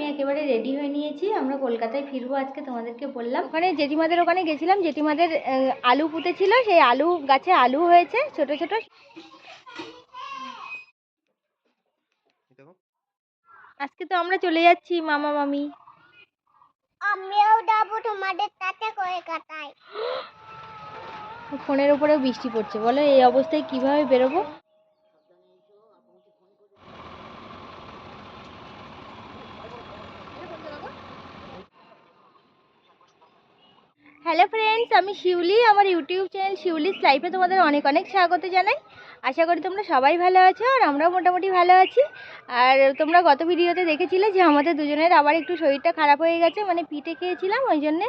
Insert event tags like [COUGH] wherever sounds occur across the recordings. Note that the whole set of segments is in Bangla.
আমি একেবারে রেডি হয়ে নিয়েছি। আমরা কলকাতায় ফিরবো আজকে তোমাদেরকে বললাম। ওখানে জেঠিমাদের ওখানে গেছিলাম জেঠিমাদের আলু পুঁতেছিল সেই আলু গাছে আলু হয়েছে ছোট ছোট। আজকে তো আমরা চলে যাচ্ছি মামা মামি। আমিও যাব তোমাদের সাথে কলকাতায়। ফোনের উপরেও বৃষ্টি পড়ছে বলো এই অবস্থায় কীভাবে বেরোবো? হ্যালো ফ্রেন্ডস আমি শিউলি, আমার ইউটিউব চ্যানেল শিউলিস লাইফে তোমাদের অনেক অনেক স্বাগত জানাই। আশা করি তোমরা সবাই ভালো আছো আর আমরাও মোটামুটি ভালো আছি। আর তোমরা গত ভিডিওতে দেখেছিলে যে আমাদের দুজনের আবার একটু শরীরটা খারাপ হয়ে গেছে মানে পিঠে খেয়েছিলাম, ওই জন্যে,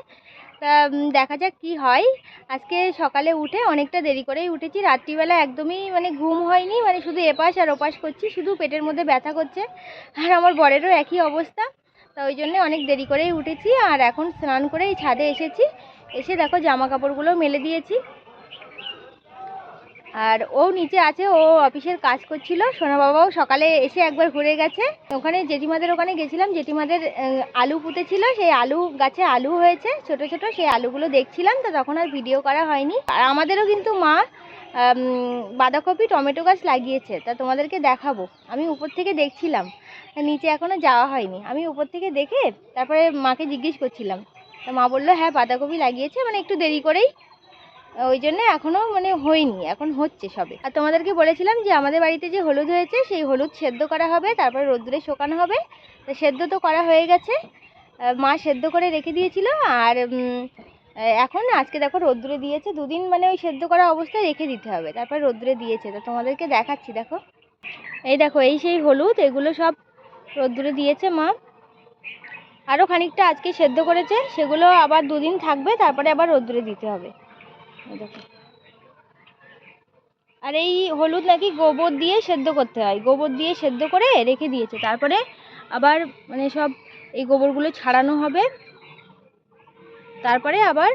তা দেখা যাক কি হয়। আজকে সকালে উঠে অনেকটা দেরি করেই উঠেছি, রাত্রিবেলা একদমই মানে ঘুম হয়নি মানে শুধু এপাশ আর ওপাশ করছি, শুধু পেটের মধ্যে ব্যথা করছে। আর আমার বরেরও একই অবস্থা, তা ওই জন্যে অনেক দেরি করেই উঠেছি, আর এখন স্নান করেই ছাদে এসেছি। এসে দেখো জামা কাপড়গুলো মেলে দিয়েছি। আর ও নিচে আছে, ও অফিসের কাজ করছিল। সোনা বাবাও সকালে এসে একবার ঘুরে গেছে। ওখানে জেঠিমাদের ওখানে গেছিলাম। জেঠিমাদের আলু পুঁতেছিল সেই আলু গাছে আলু হয়েছে, ছোট ছোট। সেই আলুগুলো দেখছিলাম, তো তখন আর ভিডিও করা হয়নি। আর আমাদেরও কিন্তু মা বাঁধাকপি, টমেটো গাছ লাগিয়েছে। তা তোমাদেরকে দেখাবো। আমি উপর থেকে দেখছিলাম। নিচে এখনও যাওয়া হয়নি। আমি উপর থেকে দেখে তারপরে মাকে জিজ্ঞেস করছিলাম। তা মা বলল হ্যাঁ বাঁধাকপি লাগিয়েছে মানে একটু দেরি করেই। ওই জন্য এখনও মানে হয়নি, এখন হচ্ছে সবে। আর তোমাদেরকে বলেছিলাম যে আমাদের বাড়িতে যে হলুদ হয়েছে, সেই হলুদ সেদ্ধ করা হবে, তারপরে রোদ্দুরে শোকানো হবে। তো সেদ্ধ তো করা হয়ে গেছে। মা সেদ্ধ করে রেখে দিয়েছিল, আর এখন আজকে দেখো রোদ্দুরে দিয়েছে, দুদিন মানে ওই সেদ্ধ করা অবস্থায় রেখে দিতে হবে, তারপর রোদ্দুরে দিয়েছে। তো তোমাদেরকে দেখাচ্ছি, দেখো। এই দেখো, এই সেই হলুদ, এগুলো সব রোদ্দুরে দিয়েছে মা। আরও খানিকটা আজকে সেদ্ধ করেছে, সেগুলো আবার দুদিন থাকবে, তারপরে আবার রোদ্দুরে দিতে হবে। আর এই হলুদ নাকি গোবর দিয়ে সেদ্ধ করতে হয়। গোবর দিয়ে সেদ্ধ করে রেখে দিয়েছে। তারপরে আবার মানে সব এই গোবরগুলো ছাড়ানো হবে। তারপরে আবার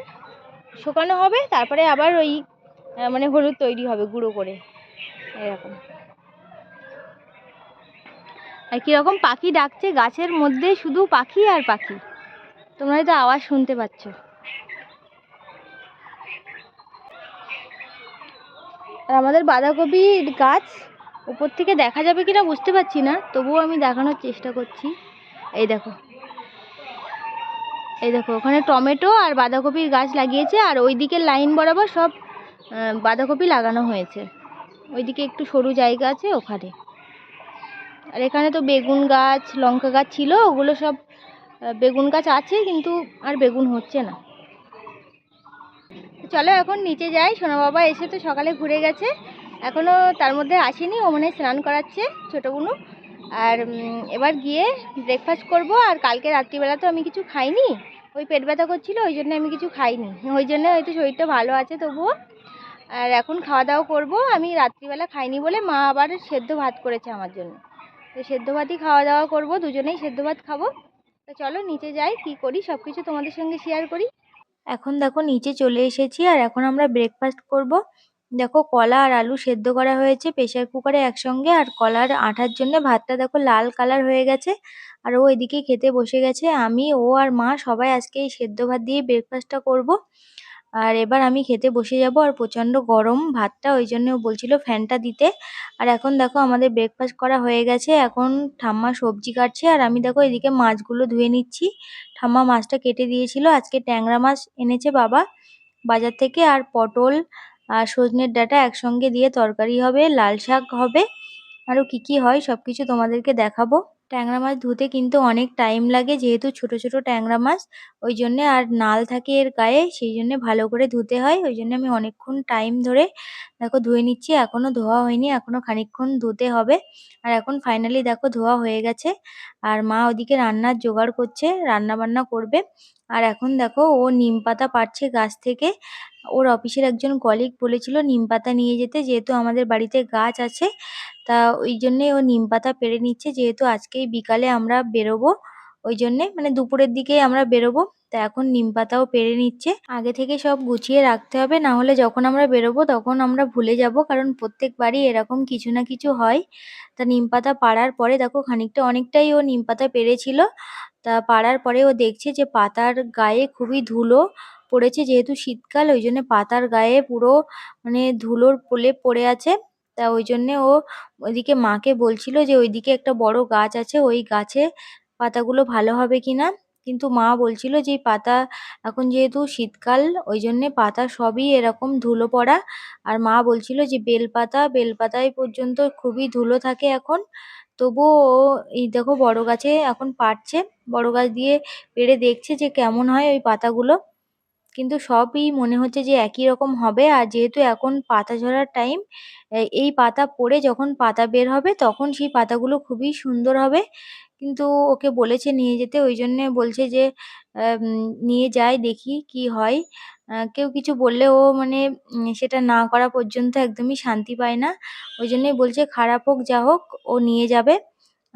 শুকানো হবে। তারপরে আবার ওই মানে হলুদ তৈরি হবে গুঁড়ো করে। এরকম। আর কীরকম পাখি ডাকছে, গাছের মধ্যে শুধু পাখি আর পাখি। তোমরা হয়তো আওয়াজ শুনতে পাচ্ছ। আর আমাদের বাঁধাকপির গাছ উপর থেকে দেখা যাবে কিনা বুঝতে পারছি না, তবুও আমি দেখানোর চেষ্টা করছি। এই দেখো। এই দেখো, ওখানে টমেটো আর বাঁধাকপির গাছ লাগিয়েছে, আর ওই দিকের লাইন বরাবর সব বাঁধাকপি লাগানো হয়েছে। ওইদিকে একটু সরু জায়গা আছে ওখানে। আর এখানে তো বেগুন গাছ, লঙ্কা গাছ ছিল, ওগুলো সব বেগুন গাছ আছে, কিন্তু আর বেগুন হচ্ছে না। চলো এখন নিচে যাই, সোনা বাবা এসে তো সকালে ঘুরে গেছে এখনও তার মধ্যে আসেনি, ও মনে স্নান করাচ্ছে, ছোটো বুনু। আর এবার গিয়ে ব্রেকফাস্ট করব, আর কালকে রাত্রিবেলা তো আমি কিছু খাইনি, ওই পেট ব্যথা করছিল, ওই জন্য আমি কিছু খাইনি। ওই জন্য হয়তো শরীরটা ভালো আছে তবুও। আর এখন খাওয়া দাওয়া করব, আমি রাত্রিবেলা খাইনি বলে মা আবার সেদ্ধ ভাত করেছে আমার জন্য। তো সেদ্ধ ভাতই খাওয়া দাওয়া করব, দুজনেই সেদ্ধ ভাত খাব। তো চলো নিচে যাই, কি করি সব কিছু তোমাদের সঙ্গে শেয়ার করি। এখন দেখো নিচে চলে এসেছি, আর এখন আমরা ব্রেকফাস্ট করব। দেখো কলা আর আলু সেদ্ধ করা হয়েছে প্রেসার কুকারে একসঙ্গে, আর কলার আঠার জন্য ভাতটা দেখো লাল কালার হয়ে গেছে। আর ও এদিকে খেতে বসে গেছে, আমি, ও আর মা সবাই আজকে এই সেদ্ধ ভাত দিয়ে ব্রেকফাস্টটা করব। আর এবার আমি খেতে বসে যাব আর প্রচণ্ড গরম ভাতটা, ওই জন্য ও বলছিল ফ্যানটা দিতে। আর এখন দেখো আমাদের ব্রেকফাস্ট করা হয়ে গেছে, এখন ঠাম্মা সবজি কাটছে আর আমি দেখো এদিকে মাছগুলো ধুয়ে নিচ্ছি। ঠাম্মা মাছটা কেটে দিয়েছিল, আজকে ট্যাংরা মাছ এনেছে বাবা বাজার থেকে আর পটল আর সজনের ডাটা একসঙ্গে দিয়ে তরকারি হবে, লাল শাক হবে। আরও কি কি হয় সব কিছু তোমাদেরকে দেখাবো। ট্যাংরা মাছ ধুতে কিন্তু অনেক টাইম লাগে, যেহেতু ছোট ছোট ট্যাংরা মাছ। ওই জন্যে আর নাল থাকে এর গায়ে, সেই জন্যে ভালো করে ধুতে হয়। ওই জন্য আমি অনেকক্ষণ টাইম ধরে, দেখো ধুয়ে নিচ্ছি, এখনও ধোয়া হয়নি এখনও খানিকক্ষণ ধুতে হবে। আর এখন ফাইনালি দেখো ধোয়া হয়ে গেছে। আর মা ওদিকে রান্নার জোগাড় করছে রান্না বান্না করবে। আর এখন দেখো, ও নিম পাতা পাড়ছে গাছ থেকে। ওর অফিসের একজন কলিগ বলেছিল নিম পাতা নিয়ে যেতে, যেহেতু আমাদের বাড়িতে গাছ আছে। তা ওই জন্যে ও নিম পাতা পেড়ে নিচ্ছে, যেহেতু আজকেই বিকালে আমরা বেরোবো। ওই জন্যে মানে দুপুরের দিকে আমরা বেরোবো। তা এখন নিম পাতাও পেরে নিচ্ছে। আগে থেকে সব গুছিয়ে রাখতে হবে, না হলে যখন আমরা বেরোবো তখন আমরা ভুলে যাব, কারণ প্রত্যেকবারই এরকম কিছু না কিছু হয়। তা নিম পাতা পাড়ার পরে দেখো খানিকটা অনেকটাই ও নিম পাতা পেরেছিল। তা পাড়ার পরে ও দেখছে যে পাতার গায়ে খুবই ধুলো পড়েছে, যেহেতু শীতকাল ওই জন্য পাতার গায়ে পুরো মানে ধুলোর প্রলেপ পড়ে আছে। তা ওই জন্যে ও ওইদিকে মাকে বলছিল যে ওইদিকে একটা বড় গাছ আছে, ওই গাছে পাতাগুলো ভালো হবে কি না কিন্তু মা বলছিল যে পাতা এখন যেহেতু শীতকাল, ওই জন্যে পাতা সবই এরকম ধুলো পড়া। আর মা বলছিল যে, বেলপাতা, বেলপাতায় পর্যন্ত খুবই ধুলো থাকে এখন। তবুও এই দেখো বড় গাছে এখন পারছে বড় গাছ দিয়ে পেড়ে দেখছে যে, কেমন হয় ওই পাতাগুলো। কিন্তু সবই মনে হচ্ছে যে একই রকম হবে। আর যেহেতু এখন পাতা ঝরার টাইম এই পাতা পড়ে যখন পাতা বের হবে তখন সেই পাতাগুলো খুবই সুন্দর হবে। কিন্তু ওকে বলেছে নিয়ে যেতে, ওই জন্যে বলছে যে নিয়ে যাই, দেখি কি হয়। কেউ কিছু বললে ও মানে সেটা না করা পর্যন্ত একদমই শান্তি পায় না। ওই জন্যই বলছে, খারাপ হোক, যা হোক, ও নিয়ে যাবে।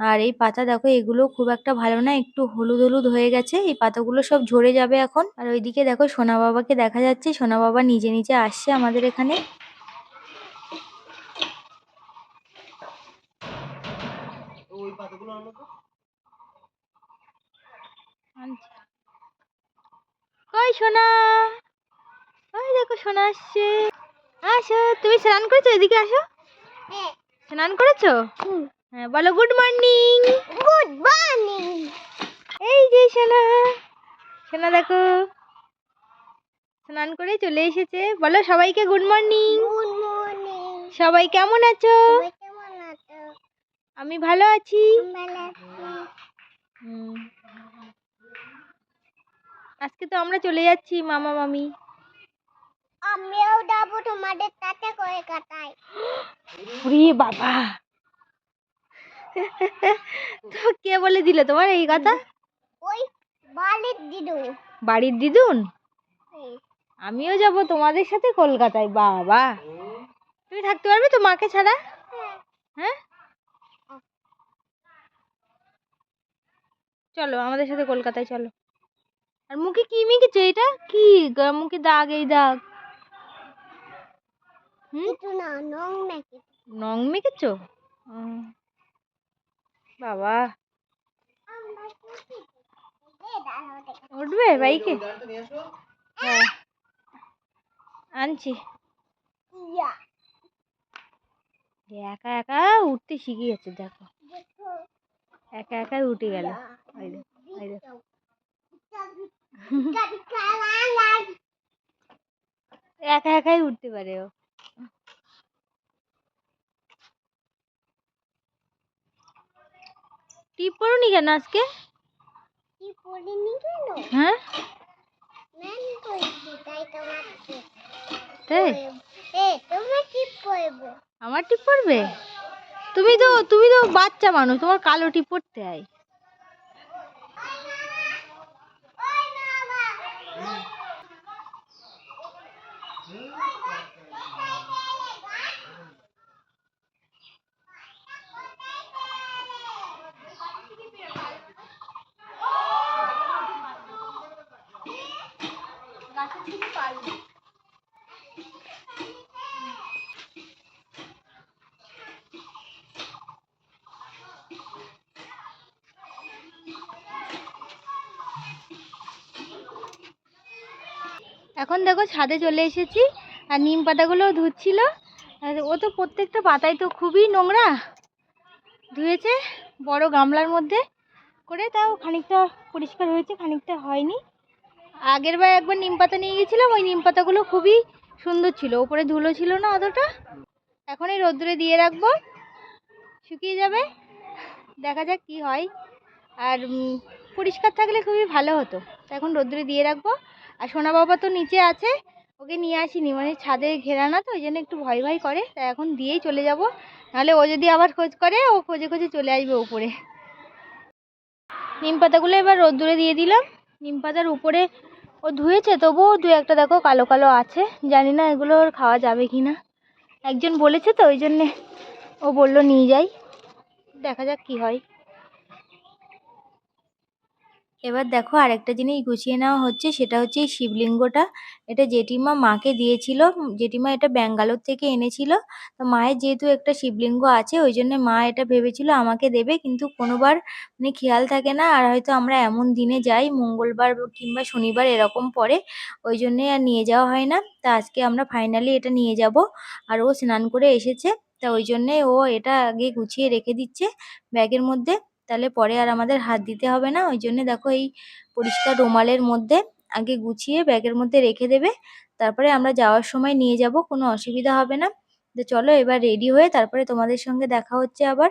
আর এই পাতা দেখো এগুলো খুব একটা ভালো না একটু হলুদ হলুদ হয়ে গেছে। এই পাতাগুলো সব ঝরে যাবে এখন। আর ওইদিকে দেখো সোনা বাবাকে দেখা যাচ্ছে। সোনা বাবা নিজে নিজে আসছে আমাদের এখানে। ওই পাতাগুলো আনো তো। আচ্ছা। কই সোনা? ওই দেখো সোনা আসছে। আসো তুমি স্নান করেছ? এদিকে আসো। হ্যাঁ। স্নান করেছ? হ্যাঁ বলো গুড মর্নিং গুড মর্নিং এই যে সোনা সোনা দেখো স্নান করে চলে এসেছে। বলো সবাইকে গুড মর্নিং গুড মর্নিং সবাই কেমন আছো? কেমন আছো? আমি ভালো আছি। আজকে তো আমরা চলে যাচ্ছি মামা মামি। আমিও যাব তোমাদের সাথে করে কাটাই ওরে বাবা! তো কে বলে দিল তোমার এই কথা? ওই বালির দিদু বাড়ির দিদুন? আমিও যাব তোমাদের সাথে কলকাতায় বাবা। তুমি থাকতে পারবে তো মাকে ছাড়া? হ্যাঁ। চলো আমাদের সাথে কলকাতায় চলো। আর মুখে কি মেখেছো এটা? কি মুখে দাগ এই দাগ। হুম? না মেখেছো। বাবা। উঠবে বাইকে? হ্যাঁ। আনছি। একা একা উঠতে শিখে গেছে দেখো। একা একাই উঠে গেল। [LAUGHS] একা একাই উঠতে পারে ও। টিপ পড়নি কেন আজকে? কি পড়নি কেন? হ্যাঁ? তাই আমার টিপ পড়বে? তুমি তো তুমি তো বাচ্চা মানুষ তোমার কালো টিপ পড়তে হয়। এখন দেখো ছাদে চলে এসেছি, আর নিম পাতাগুলো ধুচ্ছিল। ও তো প্রত্যেকটা পাতাই তো খুবই নোংরা। ধুয়েছে বড় গামলার মধ্যে করে, তাও খানিকটা পরিষ্কার হয়েছে, খানিকটা হয়নি। আগের বার একবার নিম পাতা নিয়ে গেছিলাম ওই নিম পাতাগুলো খুবই সুন্দর ছিল, ওপরে ধুলো ছিল না অতটা। এখন এই রোদ্দুরে দিয়ে রাখব, শুকিয়ে যাবে, দেখা যাক কি হয়। আর পরিষ্কার থাকলে খুবই ভালো হতো এখন রোদ্দুরে দিয়ে রাখব। আর সোনা বাবা তো নিচে আছে, ওকে নিয়ে আসিনি। মানে ছাদে ঘেরা না তো, ওই জন্য একটু ভয় ভয় করে। তাই এখন দিয়েই চলে যাব। নাহলে ও যদি আবার খোঁজ করে, ও খোঁজে খোঁজে চলে আসবে উপরে। নিম পাতাগুলো এবার রোদ্দুরে দিয়ে দিলাম। নিম পাতার উপরে ও ধুয়েছে, তবুও দু একটা দেখো কালো কালো আছে। জানি না এগুলো ওর খাওয়া যাবে কি না। একজন বলেছে তো, ওই জন্যে ও বলল নিয়ে যাই। দেখা যাক কি হয়। এবার দেখো আরেকটা জিনিস গুছিয়ে নেওয়া হচ্ছে, সেটা হচ্ছে এই শিবলিঙ্গটা। এটা জেঠিমা মাকে দিয়েছিল জেঠিমা এটা ব্যাঙ্গালোর থেকে এনেছিল। তো মায়ের যেহেতু একটা শিবলিঙ্গ আছে, ওই জন্য মা এটা ভেবেছিল আমাকে দেবে, কিন্তু কোনোবার মানে খেয়াল থাকে না, আর হয়তো আমরা এমন দিনে যাই, মঙ্গলবার কিংবা শনিবার এরকম পরে ওই জন্যে আর নিয়ে যাওয়া হয় না। তা আজকে আমরা ফাইনালি এটা নিয়ে যাব, আর ও স্নান করে এসেছে। তা ওই জন্যে ও এটা আগে গুছিয়ে রেখে দিচ্ছে ব্যাগের মধ্যে। তাহলে পরে আর আমাদের হাত দিতে হবে না। ওই জন্য দেখো এই পরিষ্কার রুমালের মধ্যে আগে গুছিয়ে ব্যাগের মধ্যে রেখে দেবে। তারপরে আমরা যাওয়ার সময় নিয়ে যাব, কোনো অসুবিধা হবে না। তো চলো এবার রেডি হয়ে তারপরে তোমাদের সঙ্গে দেখা হচ্ছে আবার।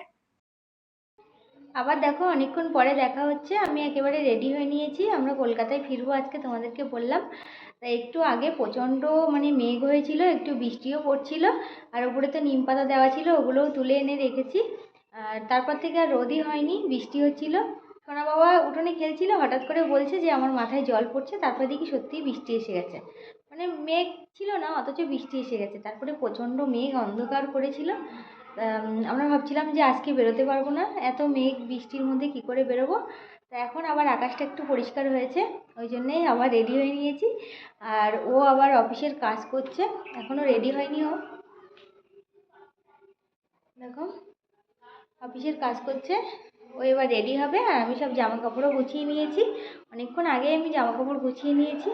আবার দেখো, অনেকক্ষণ পরে দেখা হচ্ছে। আমি একেবারে রেডি হয়ে নিয়েছি। আমরা কলকাতায় ফিরবো আজকে তোমাদেরকে বললাম। তা একটু আগে প্রচণ্ড মানে মেঘ হয়েছিল, একটু বৃষ্টিও পড়ছিল। আর ওপরে তো নিম পাতা দেওয়া ছিল, ওগুলোও তুলে এনে রেখেছি। আর তারপর থেকে আর রোদই হয়নি, বৃষ্টি হচ্ছিল। সোনা বাবা উঠোনে খেলছিল, হঠাৎ করে বলছে যে আমার মাথায় জল পড়ছে, তারপর দেখি সত্যিই বৃষ্টি এসে গেছে। মানে মেঘ ছিল না, অথচ বৃষ্টি এসে গেছে। তারপরে প্রচণ্ড মেঘ অন্ধকার করেছিল। আমরা ভাবছিলাম যে আজকে বেরোতে পারব না, এত মেঘ, বৃষ্টির মধ্যে কি করে বেরোবো? তা এখন আবার আকাশটা একটু পরিষ্কার হয়েছে, ওই জন্যেই আবার রেডি হয়ে নিয়েছি। আর ও আবার অফিসের কাজ করছে এখনও রেডি হয়নি ও। দেখো। অফিসের কাজ করছে, ও এবার রেডি হবে আর আমি সব জামা কাপড়ও গুছিয়ে নিয়েছি। অনেকক্ষণ আগে আমি জামা কাপড় গুছিয়ে নিয়েছি।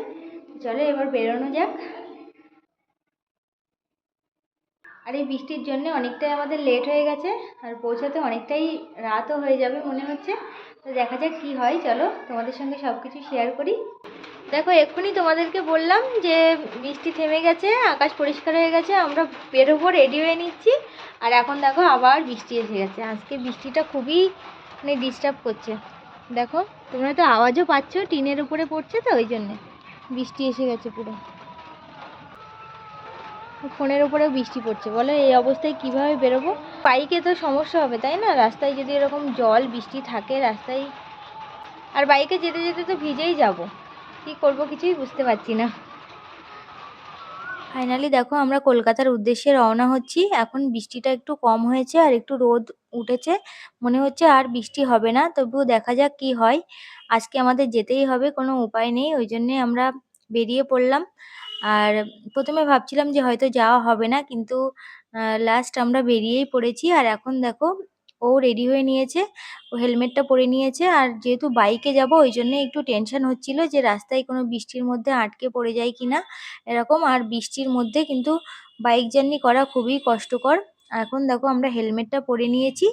চলো এবার বেরোনো যাক। আর এই বৃষ্টির জন্য অনেকটাই আমাদের লেট হয়ে গেছে আর পৌঁছাতে অনেকটাই রাতও হয়ে যাবে মনে হচ্ছে। তো দেখা যাক কী হয়, চলো তোমাদের সঙ্গে সব কিছু শেয়ার করি। দেখো, এক্ষুনি তোমাদেরকে বললাম যে বৃষ্টি থেমে গেছে, আকাশ পরিষ্কার হয়ে গেছে, আমরা বেরোবো রেডি হয়ে নিচ্ছি। আর এখন দেখো, আবার বৃষ্টি এসে গেছে। আজকে বৃষ্টিটা খুবই মানে ডিস্টার্ব করছে। দেখো, তোমরা তো আওয়াজও পাচ্ছ, টিনের উপরে পড়ছে তো, ওই জন্যে বৃষ্টি এসে গেছে পুরো। ফোনের উপরেও বৃষ্টি পড়ছে। বলো, এই অবস্থায় কীভাবে বেরোবো? বাইকে তো সমস্যা হবে, তাই না? রাস্তায় যদি এরকম জল, বৃষ্টি থাকে, রাস্তায় আর বাইকে যেতে যেতে তো ভিজেই যাব। কি করব কিছুই বুঝতে পারছি না। ফাইনালি দেখো আমরা কলকাতার উদ্দেশ্যে রওনা হচ্ছি। এখন বৃষ্টিটা একটু কম হয়েছে আর একটু রোদ উঠেছে। মনে হচ্ছে আর বৃষ্টি হবে না, তবুও দেখা যাক কি হয়। আজকে আমাদের যেতেই হবে, কোনো উপায় নেই, ওই জন্যে আমরা বেরিয়ে পড়লাম। আর প্রথমে ভাবছিলাম যে হয়তো যাওয়া হবে না, কিন্তু লাস্ট আমরা বেরিয়েই পড়েছি। আর এখন দেখো ও রেডি হয়ে নিয়েছে ও হেলমেটটা পরে নিয়েছে। আর যেহেতু বাইকে যাব, ওই জন্য একটু টেনশন হচ্ছিল যে রাস্তায় কোনো বৃষ্টির মধ্যে আটকে পড়ে যায় কিনা, এরকম। আর বৃষ্টির মধ্যে কিন্তু বাইক জার্নি করা খুবই কষ্টকর। এখন দেখো আমরা হেলমেটটা পরে নিয়েছি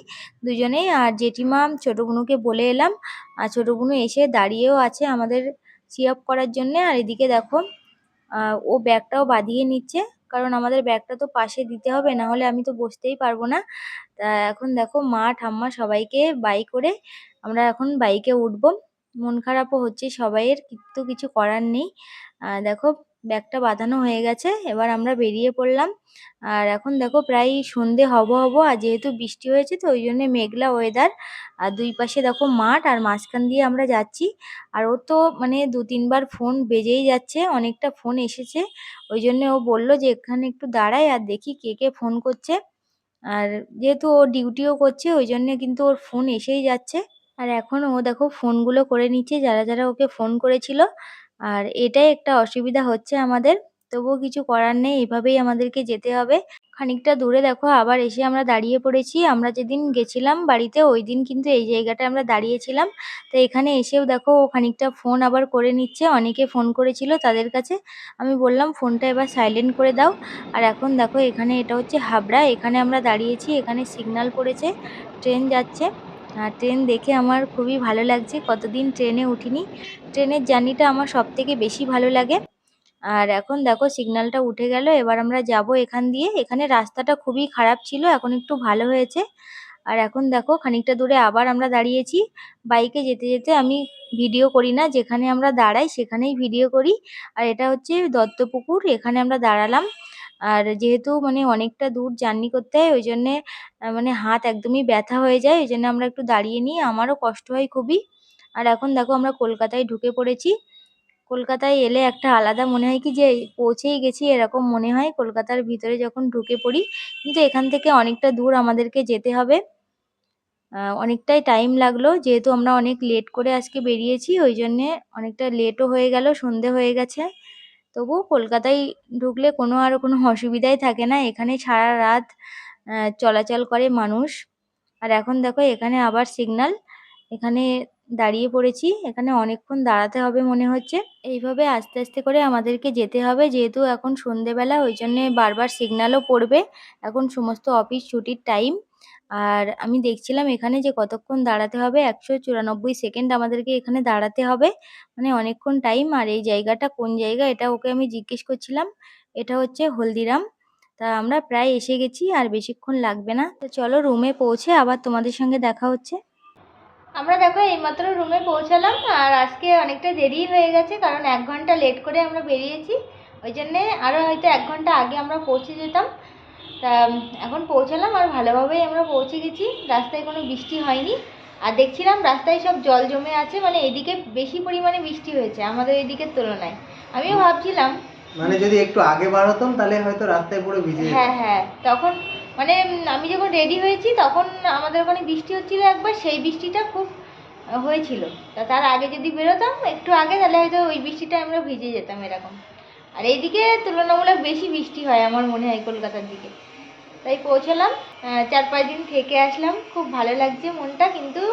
দুজনেই আর জেঠিমা ছোটো বুনুকে বলে এলাম। আর ছোটো এসে দাঁড়িয়েও আছে আমাদের চিয়াপ করার জন্যে। আর এদিকে দেখো ও ব্যাগটাও বাঁধিয়ে নিচ্ছে। কারণ আমাদের ব্যাগটা তো পাশে দিতে হবে না হলে আমি তো বসতেই পারব না। তা এখন দেখো মা, ঠাম্মা সবাইকে বাই করে আমরা এখন বাইকে উঠবো। মন খারাপও হচ্ছে, সবাইয়ের কিন্তু কিছু করার নেই। দেখো ব্যাগটা বাঁধানো হয়ে গেছে, এবার আমরা বেরিয়ে পড়লাম। আর এখন দেখো প্রায় সন্ধে হব হব, আর যেহেতু বৃষ্টি হয়েছে তো ওই জন্য মেঘলা ওয়েদার আর দুই পাশে দেখো মাঠ, আর মাঝখান দিয়ে আমরা যাচ্ছি। আর ও তো মানে দু তিনবার ফোন বেজেই যাচ্ছে, অনেকটা ফোন এসেছে। ওই জন্য ও বলল যে এখানে একটু দাঁড়াই আর দেখি কে কে ফোন করছে। আর যেহেতু ও ডিউটিও করছে, ওই জন্য কিন্তু ওর ফোন এসেই যাচ্ছে। আর এখন ও দেখো ফোনগুলো করে নিচ্ছে, যারা যারা ওকে ফোন করেছিল। আর এটাই একটা অসুবিধা হচ্ছে আমাদের। তবুও কিছু করার নেই, এভাবেই আমাদেরকে যেতে হবে। খানিকটা দূরে দেখো, আবার এসে আমরা দাঁড়িয়ে পড়েছি। আমরা যেদিন গেছিলাম বাড়িতে, ওই দিন কিন্তু এই জায়গাটায় আমরা দাঁড়িয়েছিলাম। তো এখানে এসেও দেখো, ও খানিকটা ফোন আবার করে নিচ্ছে। অনেকে ফোন করেছিল তাদের কাছে। আমি বললাম, ফোনটা এবার সাইলেন্ট করে দাও। আর এখন দেখো, এখানে এটা হচ্ছে হাবড়া। এখানে আমরা দাঁড়িয়েছি, এখানে সিগন্যাল পড়েছে ট্রেন যাচ্ছে। ট্রেন দেখে আমার খুবই ভালো লাগছে। কতদিন ট্রেনে উঠিনি। ট্রেনের জার্নিটা আমার সব থেকে বেশি ভালো লাগে। আর এখন দেখো সিগন্যালটা উঠে গেল। এবার আমরা যাব এখান দিয়ে। এখানে রাস্তাটা খুবই খারাপ ছিল, এখন একটু ভালো হয়েছে। আর এখন দেখো, খানিকটা দূরে আবার আমরা দাঁড়িয়েছি। বাইকে যেতে যেতে আমি ভিডিও করি না। যেখানে আমরা দাঁড়াই সেখানেই ভিডিও করি। আর এটা হচ্ছে দত্তপুকুর। এখানে আমরা দাঁড়ালাম। আর যেহেতু মানে অনেকটা দূর জার্নি করতে হয় ওই জন্যে মানে হাত একদমই ব্যথা হয়ে যায় ওই জন্য আমরা একটু দাঁড়িয়ে নিই। আমারও কষ্ট হয় খুবই। আর এখন দেখো আমরা কলকাতায় ঢুকে পড়েছি। কলকাতায় এলে একটা আলাদা মনে হয় কি যে, পৌঁছেই গেছি এরকম মনে হয়। কলকাতার ভিতরে যখন ঢুকে পড়ি, কিন্তু এখান থেকে অনেকটা দূর আমাদেরকে যেতে হবে। অনেকটাই টাইম লাগল, যেহেতু আমরা অনেক লেট করে আজকে বেরিয়েছি ওই জন্যে অনেকটা লেটও হয়ে গেল, সন্ধে হয়ে গেছে। তবুও কলকাতায় ঢুকলে কোনো আর কোনো অসুবিধাই থাকে না। এখানে সারা রাত চলাচল করে মানুষ। আর এখন দেখো, এখানে আবার সিগনাল এখানে দাঁড়িয়ে পড়েছি। এখানে অনেকক্ষণ দাঁড়াতে হবে মনে হচ্ছে। এইভাবে আস্তে আস্তে করে আমাদেরকে যেতে হবে। যেহেতু এখন সন্ধেবেলা, ওই জন্যে বারবার সিগনালও পড়বে। এখন সমস্ত অফিস ছুটির টাইম আর আমি দেখছিলাম এখানে যে কতক্ষণ দাঁড়াতে হবে, একশো চুরানব্বই সেকেন্ড আমাদেরকে এখানে দাঁড়াতে হবে। মানে অনেকক্ষণ টাইম, আর এই জায়গাটা কোন জায়গা এটা ওকে আমি জিজ্ঞেস করছিলাম, এটা হচ্ছে হলদিরাম। তা আমরা প্রায় এসে গেছি, আর বেশিক্ষণ লাগবে না। তো চলো রুমে পৌঁছে আবার তোমাদের সঙ্গে দেখা হচ্ছে। আমরা দেখো এইমাত্র রুমে পৌঁছালাম, আর আজকে অনেকটা দেরি হয়ে গেছে, কারণ এক ঘণ্টা লেট করে আমরা বেরিয়েছি। ওই জন্যে আরও হয়তো এক ঘণ্টা আগে আমরা পৌঁছে যেতাম। তা এখন পৌঁছালাম আর ভালোভাবেই আমরা পৌঁছে গেছি। রাস্তায় কোনো বৃষ্টি হয়নি। আর দেখছিলাম রাস্তায় সব জল জমে আছে মানে এদিকে বেশি পরিমাণে বৃষ্টি হয়েছে আমাদের এদিকের তুলনায়। আমিও ভাবছিলাম মানে যদি একটু আগে বার হতাম তাহলে হয়তো রাস্তায় পুরো ভিজে হ্যাঁ হ্যাঁ তখন মানে আমি যখন রেডি হয়েছি তখন আমাদের ওখানে বৃষ্টি হচ্ছিল একবার সেই বৃষ্টিটা খুব হয়েছিল। তা তার আগে যদি বেরোতাম একটু আগে তাহলে হয়তো ওই বৃষ্টিটা আমরা ভিজে যেতাম এরকম। আর এইদিকে তুলনামূলক বেশি বৃষ্টি হয় আমার মনে হয় কলকাতার দিকে। তাই পৌঁছালাম চার পাঁচ দিন থেকে আসলাম, খুব ভালো লাগছে মনটা, কিন্তু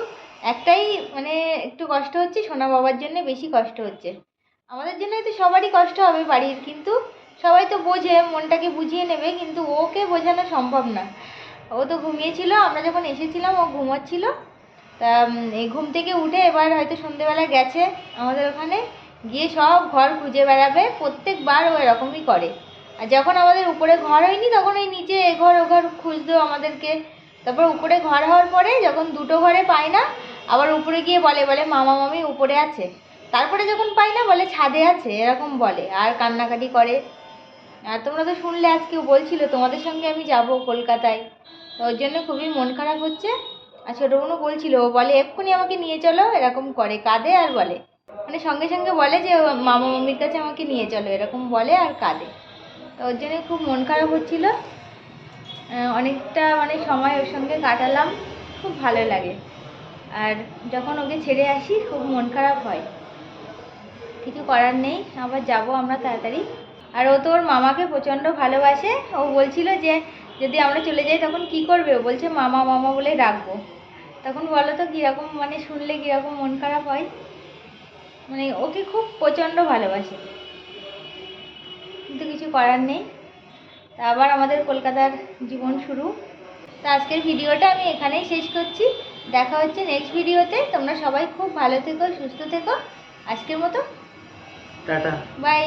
একটাই মানে একটু কষ্ট হচ্ছে, সোনা বাবার জন্য বেশি কষ্ট হচ্ছে। আমাদের জন্য তো সবারই কষ্ট হবে বাড়ির, কিন্তু সবাই তো বোঝে, মনটাকে বুঝিয়ে নেবে, কিন্তু ওকে বোঝানো সম্ভব না। ও তো ঘুমিয়েছিল, আমরা যখন এসেছিলাম, ও ঘুমাচ্ছিল। তা ঘুম থেকে উঠে এবার হয়তো সন্ধেবেলা গেছে আমাদের ওখানে। গিয়ে সব ঘর খুঁজে বেড়াবে, প্রত্যেকবার ও এরকমই করে। আর যখন আমাদের উপরে ঘর হয়নি, তখন ওই নিচে এ ঘর, ও ঘর খুঁজতো আমাদেরকে। তারপর উপরে ঘর হওয়ার পরে যখন দুটো ঘরে পায় না, আবার উপরে গিয়ে বলে বলে, মামা, মামি উপরে আছে। তারপরে যখন পাই না, বলে, ছাদে আছে, এরকম বলে, আর কান্নাকাটি করে। আর তোমরা তো শুনলে আজকেও বলছিল, তোমাদের সঙ্গে আমি যাব কলকাতায়। ওর জন্য খুবই মন খারাপ হচ্ছে। আর ছোটো বোনও বলছিল, ও বলে, এক্ষুনি আমাকে নিয়ে চলো, এরকম করে, কাঁদে আর বলে। মানে সঙ্গে সঙ্গে বলে যে, মামা মামির কাছে আমাকে নিয়ে চলো, এরকম বলে আর কাঁদে। তো ওর জন্য খুব মন খারাপ হচ্ছিল। অনেকটা মানে সময় ওর সঙ্গে কাটালাম, খুব ভালো লাগে। আর যখন ওকে ছেড়ে আসি, খুব মন খারাপ হয়। কিছু করার নেই, আবার যাব আমরা তাড়াতাড়ি। আর ও তো ওর মামাকে প্রচণ্ড ভালোবাসে। ও বলছিল যে, যদি আমরা চলে যাই তখন কি করবে? ও বলছে, মামা মামা বলে ডাকবো। তখন বলো তো, কীরকম মানে শুনলে কীরকম মন খারাপ হয়? মানে ওকে খুব প্রচণ্ড ভালোবাসে। কিন্তু কিছু করার নেই। তা আবার আমাদের কলকাতার জীবন শুরু। তা আজকের ভিডিওটা আমি এখানেই শেষ করছি। দেখা হচ্ছে নেক্সট ভিডিওতে। তোমরা সবাই খুব ভালো থেকো সুস্থ থেকো। আজকের মতো। টাটা। বাই